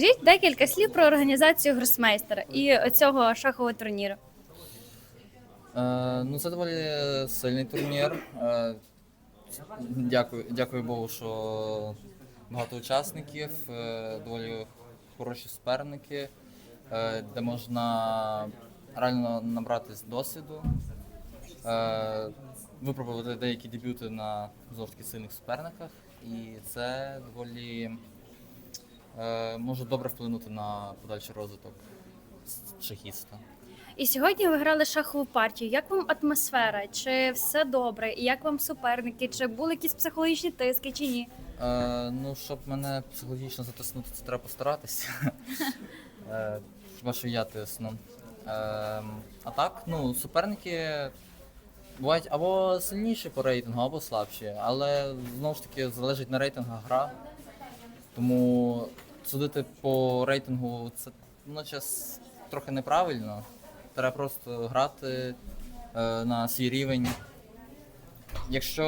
Скажіть декілька слів про організацію гросмейстера і цього шахового турніру. Е, ну, це доволі сильний турнір. Е, дякую, дякую Богу, що багато учасників, е, доволі хороші суперники, е, де можна реально набратись досвіду, е, випробувати деякі дебюти на таки сильних суперниках. І це доволі може добре вплинути на подальший розвиток шахіста. І сьогодні ви грали шахову партію. Як вам атмосфера? Чи все добре? І як вам суперники? Чи були якісь психологічні тиски, чи ні? Е, ну, щоб мене психологічно затиснути, це треба постаратися. Е, Хіба що я тисну. Е, а так, ну, суперники бувають або сильніші по рейтингу, або слабші. Але знову ж таки залежить на рейтингах гра. Тому судити по рейтингу це водночас трохи неправильно. Треба просто грати е, на свій рівень. Якщо,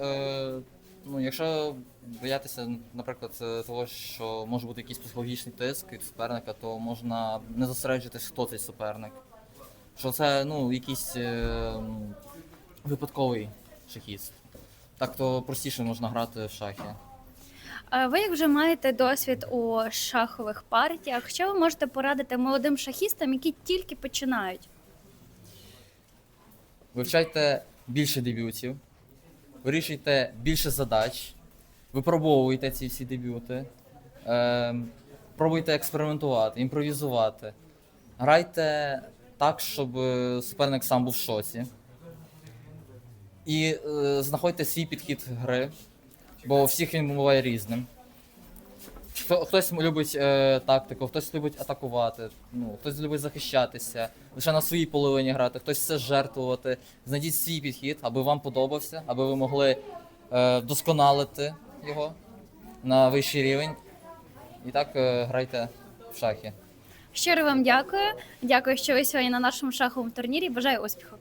е, ну, якщо боятися, наприклад, е, того, що може бути якийсь психологічний тиск від суперника, то можна не зосереджуватись, хто цей суперник. Що це ну, якийсь е, випадковий шахіст. Так то простіше можна грати в шахи. А Ви як вже маєте досвід у шахових партіях, що ви можете порадити молодим шахістам, які тільки починають? Вивчайте більше дебютів, вирішуйте більше задач, випробовуйте ці всі дебюти, е, пробуйте експериментувати, імпровізувати. Грайте так, щоб е, суперник сам був в шоці. І е, знаходьте свій підхід гри, бо у всіх він буває різним. Хто, хтось любить е, тактику, хтось любить атакувати, ну, хтось любить захищатися, лише на своїй половині грати, хтось все жертвувати. Знайдіть свій підхід, аби вам подобався, аби ви могли е, вдосконалити його на вищий рівень. І так е, грайте в шахи. Щиро вам дякую. Дякую, що ви сьогодні на нашому шаховому турнірі. Бажаю успіху.